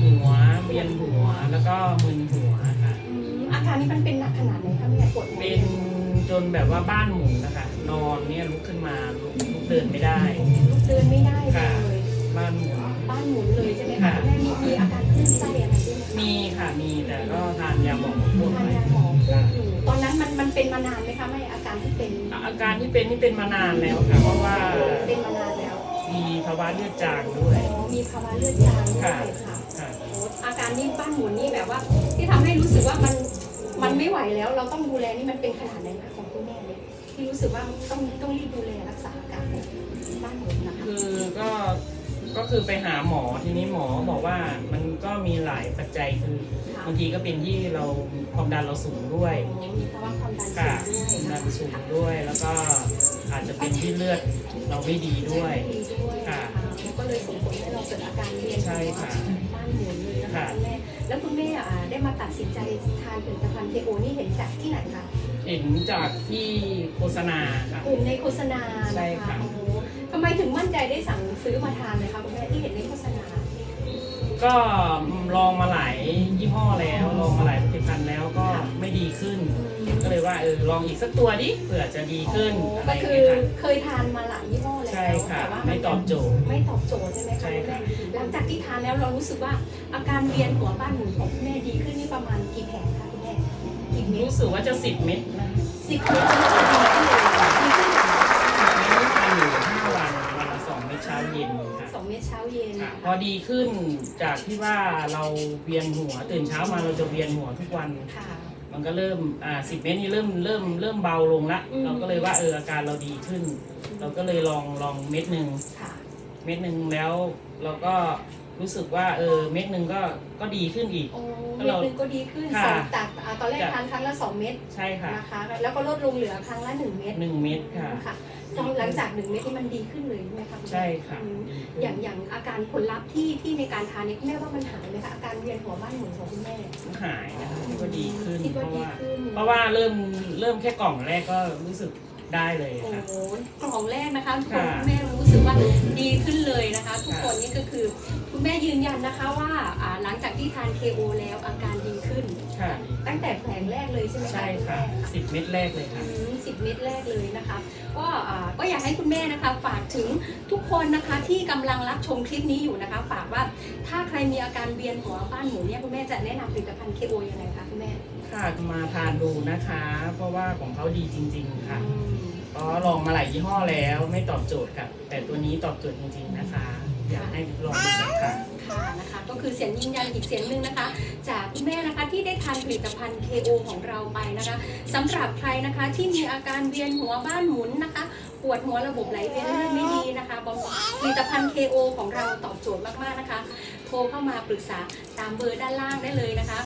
หัวเวียนหัวแล้วก็มึนหัวค่ะอืมอาการนี้มันเป็นหนักขนาดไหนคะแม่ปวดหัวเป็นจนแบบว่าบ้านหมุนนะคะ นอนเนี่ยลุกขึ้นมาลุกลุกเดินไม่ได้ ลุกเดินไม่ได้เลค่ะยบ้านหมุน บ้านหมุนเลยใช่ไหมคะค่ะ แม่มีมีอาการคลื่นไส้อะไรด้วยไหมคะมีค่ะมีแต่ก็ทานยาหมองพวกทานไปยาหมอพวกอยู่ตอนนั้นมันมันเป็นมานานไหมคะแม่อาการที่เป็นอาการที่เป็นนี่เป็นมานานแล้วค่ะ เพราะว่าเป็นมานานแล้ว มีภาวะเลือดจางด้วย อ๋อมีภาวะเลือดจางด้วยค่ะค่ะค่ะโอ้อาการนี้บ้านหมุนนี่แบบว่า ที่ทำให้รู้สึกว่ามันมันไม่ไหวแล้ว เราต้องดูแลนี่มันเป็นขนาดไหนคะของคุณแม่เนี่ยที่รู้สึกว่าต้องต้องรีบดูแลรักษาอาการบ้านหมุนนะคะคือก็ก็คือไปหาหมอทีนี้หมอบอกว่ามันก็มีหลายปัจจัยคือบางทีก็เป็นที่เราความดันเราสูงด้วยอ๋อมีภาวะความดันสูค่ะงด้วยดันสูงด้วย แล้วก็อาจจะเป็นที่เลือดเราไม่ดีด้วยดีด้วยค่ะแล้ว ก็เลยส่งผลให้เราเกิดอาการเวียนใช่ค่ะบ้านหมุนเลยนะคะค่ะคุณแม่แล้วคุณแม่อ่าได้มาตัดสินใจทานผลิตภัณฑ์เคโอนี่เห็นจากที่ไหนคะเห็นจากที่โฆษณาค่ะ เห็นในโฆษณาใช่นะค่ะคะโอ้โหทำไมถึงมั่นใจได้สั่งซื้อมาทานเลยคะคุณแม่ที่เห็นในโฆษณา ก็ลองมาหลายยี่ห้อแล้ว ลองมาหลายผลิตภัณฑ์แล้วก็ไม่ดีขึ้นก็เลย ว่าเออลองอีกสักตัวดิเผื่อจะดีขึ้นโอ้อะไรก็อย่างคือเงี้ยค่ะ เคยทานมาหลายยี่ห้อแล้วใช่ค่ะแต่ว่าไม่ตอบโจทย์ไม่ตอบโจทย์ใช่ไหมคะใช่คุณค่ะ แม่หลังจากที่ทานแล้วเรารู้สึกว่าอาการเวียนหัวบ้านหมุนของคุณแม่ดีขึ้นนี่ประมาณกี่แผงคะคุณแม่กี่เม็ดรู้สึกว่าจะสิบเม็ดนะสิบเม็ดจะดีขึ้นเลยดีขึ้นหลังเม็ดนี่ทานอยู่ห้าวันวันละสองเม็ดเช้าเย็นค่ะ สองเม็ดเช้าเย็นค่ะพอดีขึ้นจากที่ว่าเราเวียนหัวตื่นเช้ามาเราจะเวียนหัวทุกวัน ค่ะ มันก็เริ่มอ่าสิบเมตรนี่เริ่มเริ่มเริ่มเบาลงละอืม เราก็เลยว่าเอออาการเราดีขึ้น เราก็เลยลองลองเม็ดหนึ่งค่ะ เม็ดหนึ่งแล้วเราก็ รู้สึกว่าเออเม็ดหนึ่งก็ก็ดีขึ้นอีก โอ้ก็เม็ดเราหนึงก็ดีขึ้นค่ะ สองจากอ่าตอนแรกจากทานครั้งละสองเม็ดใช่ค่ะ นะคะ แล้วก็ลดลงเหลือครั้งละหนึ่งเม็ดหนึ่งเม็ดค่ะ ค่ะตอนหลังจากหนึ่งเม็ดนี่มันดีขึ้นเลยใช่ไหมคะณแม่ใช่ค่ะอืมดีขึ้น อย่างอย่างอาการผลลัพธ์ที่ที่ในการทานเนี่ยคุณแม่ว่ามันหายไหมคะอาการเวียนหัวบ้านหมุนของคุณแม่หายนะคะก็ดีขึ้น คิดเพว่าราะดีว่า ขึ้น เพราะว่าเริ่มเริ่มแค่กล่องแรกก็รู้สึกได้เลยโอ้ค่ะ โหกล่องแรกนะคะทุกคนค่ะ คุณแม่รู้สึกว่าดีขึ้นเลยนะคะ ทุกคนนี่ก็คือคุณ แม่ยืนยันนะคะว่าอ่าหลังจากที่ทาน KO แล้วอาการดีขึ้น ค่ะ ตั้งแต่แผงแรกเลยใช่ไหมคะใช่ค่ะสิบเม็ดแรกเลยค่ะ สิบเม็ดแรกเลยนะคะ ก็อ่าก็อยากให้คุณแม่นะคะ ฝากถึงทุกคนนะคะที่กำลังรับชมคลิปนี้อยู่นะคะ ฝากว่าถ้าใครมีอาการเวียนหัวบ้านหมุนเนี่ยคุณแม่จะแนะนำผลิตภัณฑ์ KO ยังไงคะคุณแม่ค่ะมาทานดูนะคะ เพราะว่าของเขาดีจริง ๆ ค่ะ อืมเพราะลองมาหลายยี่ห้อแล้วไม่ตอบโจทย์ค่ะ แต่ตัวนี้ตอบโจทย์จริงๆนะคะ อยากให้ลองดูนะคะ คือเสียงยืนยันอีกเสียงหนึ่งนะคะ จากคุณแม่นะคะที่ได้ทานผลิตภัณฑ์ KO ของเราไปนะคะสำหรับใครนะคะที่มีอาการเวียนหัวบ้านหมุนนะคะปวดหัวระบบไหลเวียนเลือดไม่ดีนะคะบำบัดผลิตภัณฑ์ KO ของเราตอบโจทย์มากๆนะคะ โทรเข้ามาปรึกษาตามเบอร์ด้านล่างได้เลยนะคะ